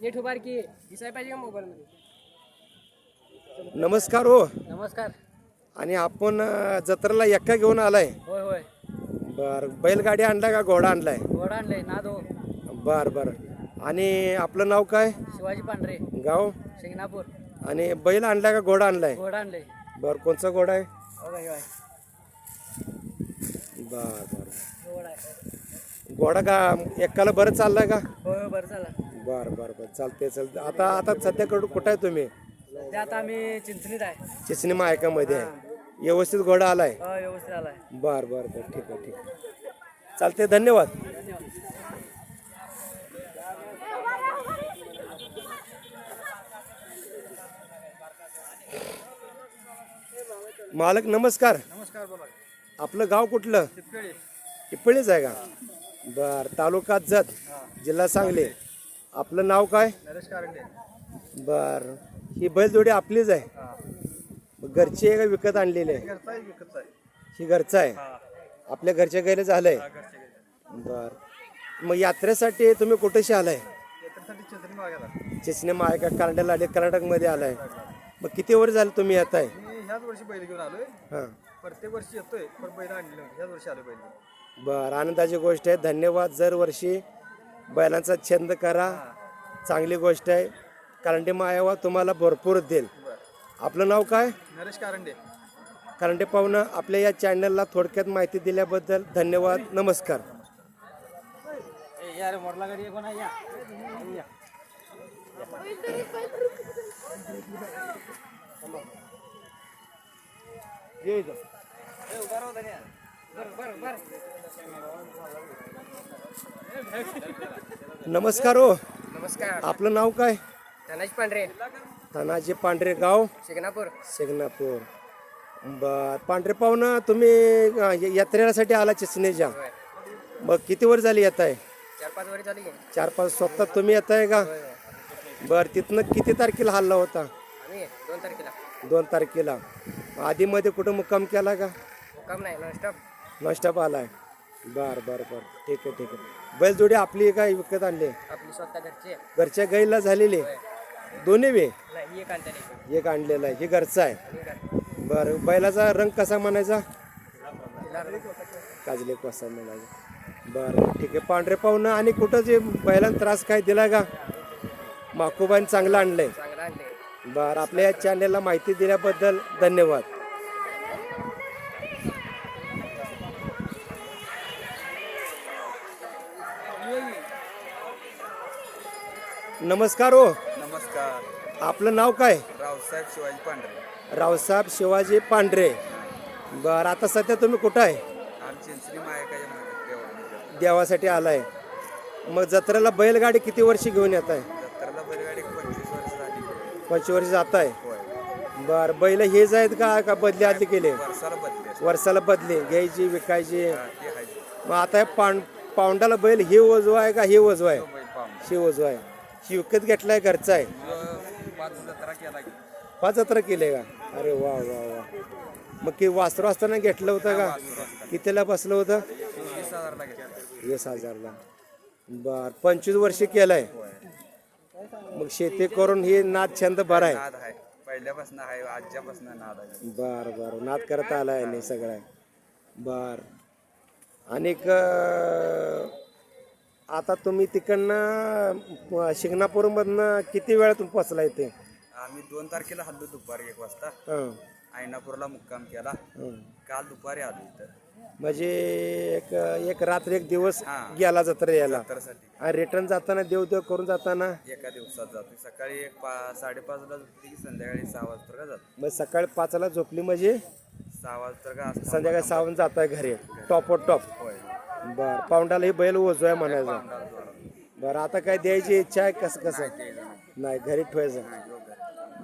नीट उभार की दिसाय पाहिजे का मोबाईल मध्ये? नमस्कार हो. नमस्कार. आणि आपण अं, जत्रेला एक्का घेऊन आलाय. होय होय. बर बैलगाडी आणलाय का घोडा आणलाय? घोडा आणलंय नादो बर बर. आणि आपलं नाव काय? शिवाजी पांढरे. गाव? शिंगणापूर. आणि बैल आणलाय का घोडा आणलाय? घोडा आणलंय. बर कोणचा घोडा आहे? हो बर बर. घोडा आहे. घोडा का एकाला बरं चाललाय का? होय होय बरं झालं बर बर बर. चालते चालते आता आता सध्या कडू कुठं आहे तुम्ही? आता आम्ही चिंचणीत आहे. चिचणी मायकामध्ये आहे. व्यवस्थित घोडा आलाय? हो व्यवस्थित आलाय. बर बर बर. ठीक आहे ठीक आहे. चालते धन्यवाद. मालक नमस्कार. नमस्कार बोला. आपलं गाव कुठलं? पिपळीच आहे का? बर तालुका जत जिल्हा सांगली. आपलं नाव काय? नरेश कारंडे. बर. ही बैलजोडी आपलीच आहे? घरची आहे का विकत आणलेली आहे? ही घरचं आहे? आपल्या घरच्या घरी झालंय? बर. मग यात्रेसाठी तुम्ही कुठेशी आलाय? चिंचणी मायका कर्नाटकला आले कर्नाटकमध्ये आलाय? मग किती वर झालं तुम्ही येत आहे? ह्याच वर्षी बैल घेऊन आलोय. हां. प्रत्येक वर्षी येतोय पण बैल आणली ह्याच वर्षी आलो बैल. बर. आनंदाची गोष्ट आहे. धन्यवाद. दरवर्षी बैलांचा छंद करा. चांगली गोष्ट आहे. करंटे मायावा तुम्हाला भरपूर देईल. आपलं नाव काय? नरेश कारंडे. करंटे पाहुणं आपल्या या चॅनलला थोडक्यात माहिती दिल्याबद्दल धन्यवाद. नमस्कार. या नमस्कार हो. नमस्कार. आपलं नाव काय? धनाज पांढरे. तानाजी पांढरे गाव. शिंगणापूर. शिंगणापूर. बर. पांढरे पाहुणं तुम्ही अं, या- यात्रेसाठी आला चिचणीच्या मग किती वर झाली येत आहे चार पाच वर झाली. चार पाच स्वतः तुम्ही येत आहे का बर तिथनं किती तारखेला हल्ला होता? आम्ही दोन तारखेला. दोन तारखेला. आधीमध्ये कुठं मुक्काम केला का? मुक्काम नाही नॉनस्टॉप नॉस्टॉप आलाय. बर बर बर. ठीक आहे ठीक आहे. बैलजोडी आपली काय विकत आणली आपली स्वतः घरचे घरच्या गाईला झालेली दोन्ही वे नाही एक आणते एक आणलेला आहे. हे घरचं आहे? बरं बैलाचा रंग कसा म्हणायचा? काजले कसा म्हणायचा. बरं ठीक आहे. पांढरे पाहुणं आणि कुठं जे बैलांना त्रास काय दिला का? माकोबाईन चांगलं आणलंय. चांगला आणले बरं आपल्या या चॅनलला माहिती दिल्याबद्दल धन्यवाद. नमस्कार हो. नमस्कार. आपलं नाव काय? रावसाहेब शिवाजी पांढरे. रावसाहेब शिवाजी पांढरे. बरं आता सध्या तुम्ही कुठं आहे? मायकाच्या देवासाठी आलाय. मग जत्रेला बैलगाडी किती वर्षी घेऊन येत आहे? जत्रेला बैलगाडी पंचवीस वर्ष झाली. पंचवीस वर्षी जात आहे. होय. बरं बैल हेच आहेत का का बदली आधी केले? वर्षाला बदले वर्षाला बदली घ्यायची विकायची. हा, ते आहे. मग आता हे पाऊंडाला बैल हे वजू आहे का हे वजू आहे? तो बैल पाहून. हे वजू आहे. ही विकत घेतलाय घरचा आहे? पाच जत्रा केला की. का? अरे वा वा वा. मग की वासरू असताना घेतलं होतं का? कितीला बसलं होतं? वीस हजारला बर पंचवीस वर्ष केलंय. मग शेती करून ही नाद छंद बरा आहे. आहे. पहिल्यापासून आहे आजच्यापासून नाद आहे. बर बर. नाद करता आलाय नाही सगळं बर. आणि आता तुम्ही तिकडनं शिंगणापूरमधनं किती वेळा तुम्ही पोचला इथे आम्ही दोन तारखेला हल्लो दुपारी एक वाजता. हं, आयनापूरला मुक्काम केला. हं. काल दुपारी आलो इथं. म्हणजे एक एक रात्र एक दिवस हां. गेला जत्रा यायला. जत्रेसाठी. आणि रिटर्न जाताना देवदेव करून जाताना? एका दिवसात जातो सकाळी एक पा साडेपाचला झोपली की संध्याकाळी सहा वाजता का जातो मग सकाळी पाचला झोपली म्हणजे? सहा वाजता का असं संध्याकाळी सावन जात आहे घरी. टॉप टॉप होय. बर पाऊंडाला ही बैल ओझो आहे म्हणायचं. बरं आता काय द्यायची इच्छा आहे कसं कसं. नाही घरी ठेवायचं.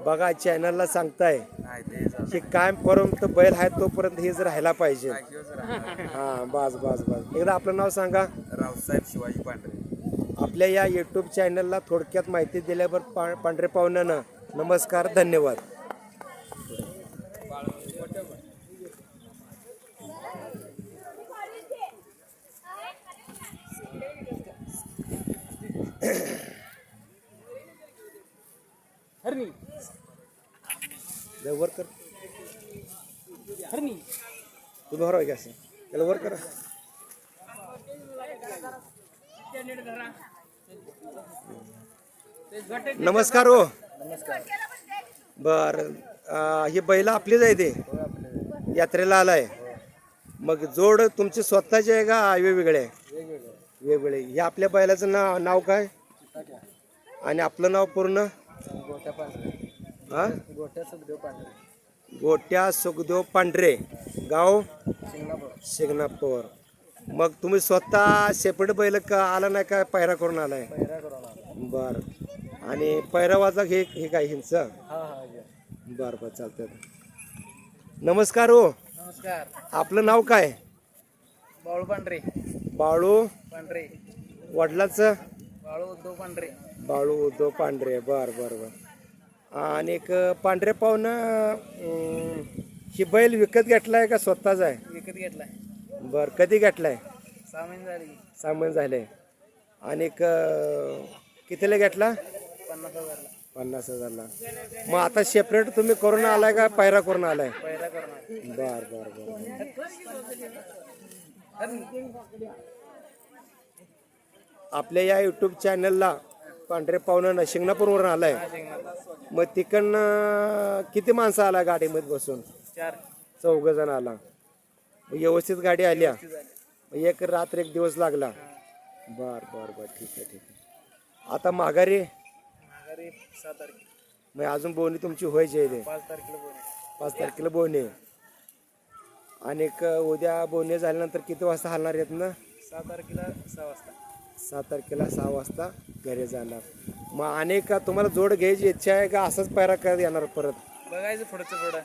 बघा चॅनलला सांगताय. की कायम पर्यंत बैल आहे तोपर्यंत हेच राहायला पाहिजे. हा बस बस बस एकदा आपलं नाव सांगा रावसाहेब शिवाजी पांढरे आपल्या या युट्यूब चॅनलला थोडक्यात माहिती दिल्यावर पा पांढरे पाहुण्यानं नमस्कार धन्यवाद जरा वर कर. तुम्ही वर आहे का असं. त्याला वर करा. नमस्कार हो. बर ही बैल आपलीच आहे ते. यात्रेला आलाय. मग जोड तुमची स्वतःची आहे का वेगवेगळे आहे वेगवेगळे हे आपल्या बैलाचं नाव नाव काय? आणि आपलं नाव पूर्ण? हा? गोट्या सुखदेव पांढरे. गाव? शिंगणापूर. मग तुम्ही स्वतः सेपरेट बैल का आला नाही का? पैरा करून आलाय? बर. आणि पैरावाचा हे हे काय हिंच बर बर चालतंय. नमस्कार हो. नमस्कार. आपलं नाव काय? बाळू पांढरे. बाळू? पांढरे. वडिलाचं? बाळू उद्धव पांढरे. बाळू उद्धव पांढरे. बर बर बर. आणि एक पांढरे पाहुणं ही बैल विकत घेतलाय का स्वतःच आहे? विकत घेतलाय. बर कधी घेतलाय? सहा महिने झाली. सामान झालंय. आणि एक कितीला घेतला? पन्नास हजारला. पन्नास हजारला. मग आता सेपरेट तुम्ही करून आलाय का पायरा करून आलाय? पहिला बर बर बर. आपल्या या युट्यूब चॅनलला पांढरे पाहुणं शिंगणापूरवरून आलाय. मग तिकडनं किती माणसं आला गाडीमध्ये बसून? चार. चौघ जण आला. व्यवस्थित गाडी आल्या. एक रात्र एक दिवस लागला. बर बर बर ठीक आहे ठीक आहे. आता माघारी? मग अजून बोनी तुमची व्हायची आहे पाच तारखेला बोने आणि उद्या बोने झाल्यानंतर किती वाजता हलणार आहेत ना? सहा तारखेला सहा वाजता. सात तारखेला सहा वाजता घरी जाणार. मग अनेक तुम्हाला जोड घ्यायची इच्छा आहे का असंच पायरा करत येणार परत? बघायचं पुढचं पुढं.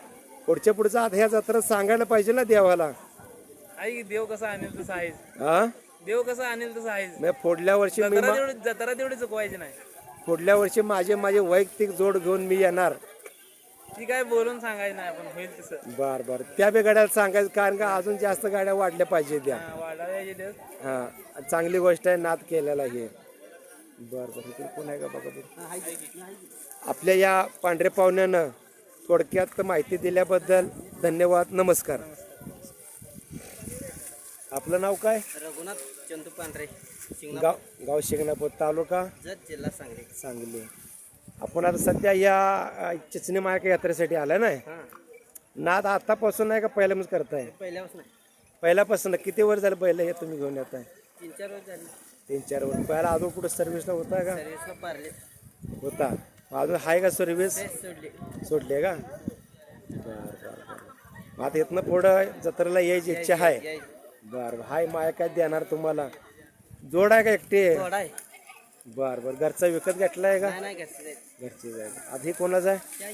पुढच्या पुढचं आता ह्या जत्रा सांगायला पाहिजे ना देवाला. आई की देव कसा आणेल तसं आहेच हा देव कसा आणेल तसं आहेच मग पुढल्या वर्षी मी जत्रा मा- तेवढी जत्रा तेवढी चुकवायची नाही. पुढल्या वर्षी माझे माझे वैयक्तिक जोड घेऊन मी येणार. ती काय बोलून सांगायचं नाही आपण होईल तसं. बर बर. त्या बी गाड्याला सांगायचं कारण का अजून जास्त गाड्या वाढल्या पाहिजे त्या. हा, वाढायला यायचे हा. चांगली गोष्ट आहे नाद केलेला हे बर बर. इकडे कोण आहे का बघा. आपल्या या पांढरे पाहुण्यानं थोडक्यात माहिती दिल्याबद्दल धन्यवाद नमस्कार. आपलं नाव काय? रघुनाथ चंदू पांढरे गाव गाव शिंगणापूर तालुका? जत जिल्हा सांगली. सांगली. आपण आता सध्या या चिचणी मायका यात्रेसाठी आलाय ना? हा. नाद आतापासून नाही का पहिल्याच करताय? पहिल्यापासून पहिल्यापासून. किती वर झालं पहिलं हे तुम्ही घेऊन येत आहे तीन चार वर्ष झाली. तीन चार वर पहिला अजून कुठं सर्व्हिसला होता का? सर्व्हिसला पारले. होता. मग अजून आहे का सर्व्हिस सोडली. सोडले का? बर बर बर. मग आता इथनं पुढं जत्रेला यायची इच्छा आहे. बर बर. हाय माया काय देणार तुम्हाला? जोड आहे का एकटी? थोडा आहे. बर बर. घरचा विकत घेतलाय का? नाही घरचे घरची जाय आधी कोणाचा आहे?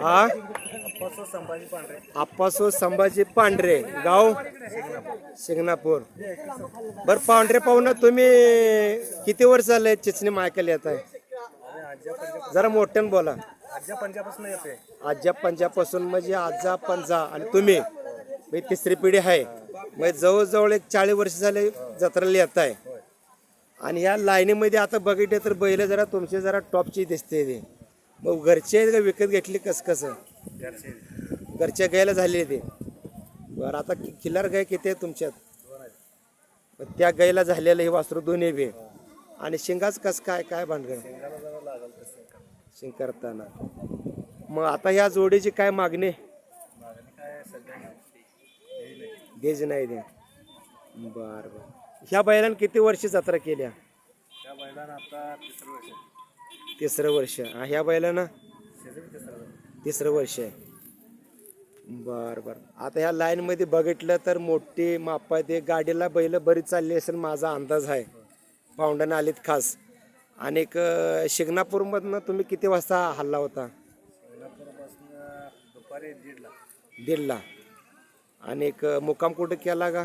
हा आप्पासो संभाजी पांढरे. गाव? शिंगणापूर. बर पांढरे पाहुणं तुम्ही किती वर्ष झाले चिचणी मायकेला येत आहे जरा मोठ्यानं बोला. आज्या पंजापासून म्हणजे आजा पंजा. आणि तुम्ही? म्हणजे तिसरी पिढी आहे. म्हणजे जवळजवळ एक चाळीस वर्ष झाले जत्रेला येत आहे आणि ह्या लाईनीमध्ये आता बघितले तर बैल जरा तुमची जरा टॉपची दिसते ते. मग घरचे आहेत का विकत घेतली कस कसं? घरच्या गायला झाले ते. बरं आता कि- किल्लार गाय किती आहे तुमच्यात? मग त्या गायला झालेलं हे वासरू दोन्ही बी. आणि शिंगाच कसं काय काय भानगड? शिंग करताना मग आता ह्या जोडीची काय मागणी? देज नाही दे बर बर. ह्या बैलांनी किती वर्ष जत्रा केल्या? त्या बैलानं आता तिसरं वर्ष. तिसरं वर्ष. हा, ह्या बैलानं तिसरं वर्ष आहे. बर बर. आता ह्या लाईन मध्ये बघितलं तर मोठी मापात ते गाडीला बैल बरीच चालली असेल माझा अंदाज आहे. पाऊंडाने आलीत खास. आणि एक शिंगणापूरमधनं तुम्ही किती वाजता हल्ला होता? दुपारी दीडला. दीडला आणि एक मुक्काम कुठं केला का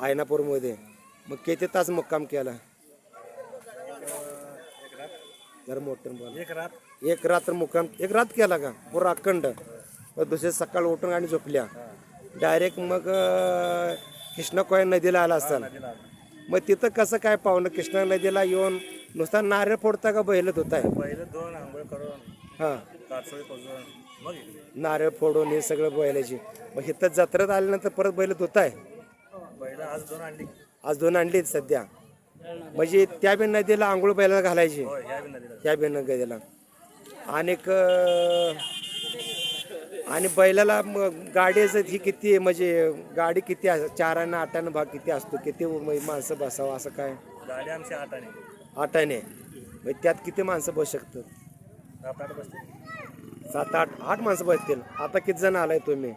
आयनापूरमध्ये. मग किती तास मुक्काम केला? जरा मोठं बोल. एक रात? एक रात्र मुक्काम एक रात केला का? पुरा अखंड. मग दुसऱ्या सकाळ उठून आणि झोपल्या. डायरेक्ट मग अं, कृष्णा कोया नदीला आला असताना मग तिथं कसं काय पाहुणं? कृष्णा नदीला येऊन नुसता नारळ फोडता का बैलत होत पहिलं दोन आंघोळ करून हां. कासोळी पजून मग? इकडे नारळ फोडून हे सगळं बैलाची. मग इथं जत्रेत आल्यानंतर परत बैलत होत आहे पहिलं आज दोन आणली. आज दोन आणलीत सध्या. म्हणजे त्या बी नदीला आंघोळ बैलाला घालायची. त्या बी नदीला. आणि आणि बैलाला मग गाडीचं ही किती म्हणजे गाडी किती चारानं आठानं भाग किती असतो? किती माणसं बसावं असं काय? गाडी आमची आठाने. मग त्यात किती माणसं बसू शकतात? सात आठ आठ आठ माणसं बसतील. आता किती जण आलाय तुम्ही?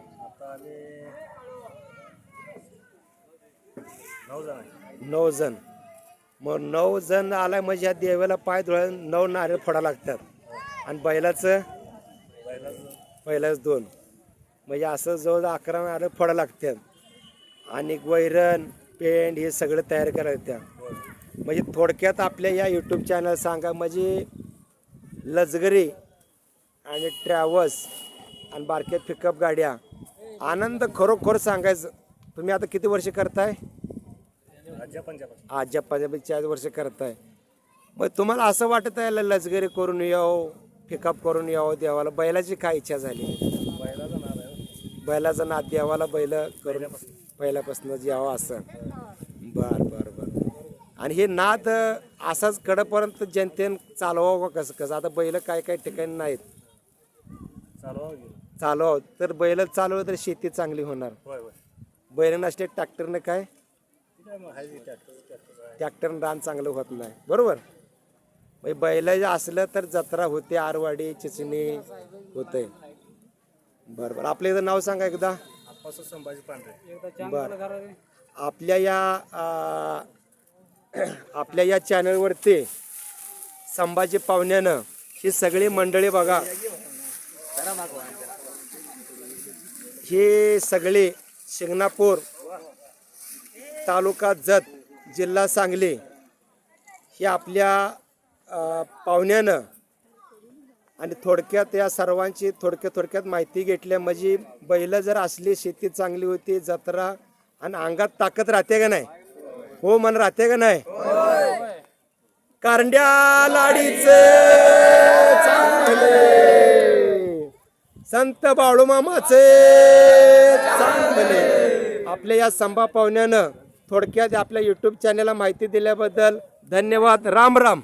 नऊ जण. मग नऊ जण आला म्हणजे या देवाला पाय धुळा नऊ नारळ फोडा लागतात. आणि बैलाचं? पहिला पहिलाच दोन. म्हणजे असं जवळ अकरा नारळ फोडा लागतात. आणि वैरण पेंट हे सगळं तयार करायला म्हणजे थोडक्यात आपल्या या यूट्यूब चॅनल सांगा म्हणजे लजगरी आणि ट्रॅव्हल्स आणि बारक्या पिकअप गाड्या आनंद खरोखर सांगायचं. तुम्ही आता किती वर्ष करताय? आज्या पंजाब आजच्या पंजाबी चार वर्ष करताय. मग तुम्हाला असं वाटत आहे लजगरी करून यावं पिकअप करून यावं देवाला? बैलाची काय इच्छा झाली? बैलाचं नाव आहे. बैलाचं नाद देवाला बैल करून पहिल्यापासून. यावं असं. बर बर बर. आणि हे नाद असाच कडपर्यंत जनतेन चालवावं का कसं? कसं? आता बैल काय काय ठिकाणी नाहीत. चालवा चालवावं. तर बैल चालवलं तर शेती चांगली होणार. होय होय. बैल नसते ट्रॅक्टरनं काय? ट्रॅक्टरनं रान चांगलं होत नाही. बरोबर? म्हणजे बैल जे असलं तर जत्रा होते आरवाडी चिचणी होते बरं बरं आपलं एकदा नाव सांगा एकदा. आप्पासो संभाजी पांढरे. बर. आपल्या या आपल्या या चॅनलवरती संभाजी पाहुण्यानं ही सगळी मंडळी बघा. हे सगळे शिंगणापूर तालुका जत जिल्हा सांगली हे आपल्या पाहुण्यानं आणि थोडक्यात या सर्वांची थोडक्या थोडक्यात माहिती घेतल्या म्हणजे बैल जर असली शेती चांगली होती जत्रा आणि अंगात ताकद राहते का नाही? हो मन राहते का नाही? कारंड्या लाडीचे संत बाळूमामाचे चांगले. आपल्या या संभा पाहुण्यानं थोडक्यात आपल्या यूट्यूब चॅनलला माहिती दिल्याबद्दल धन्यवाद. राम राम.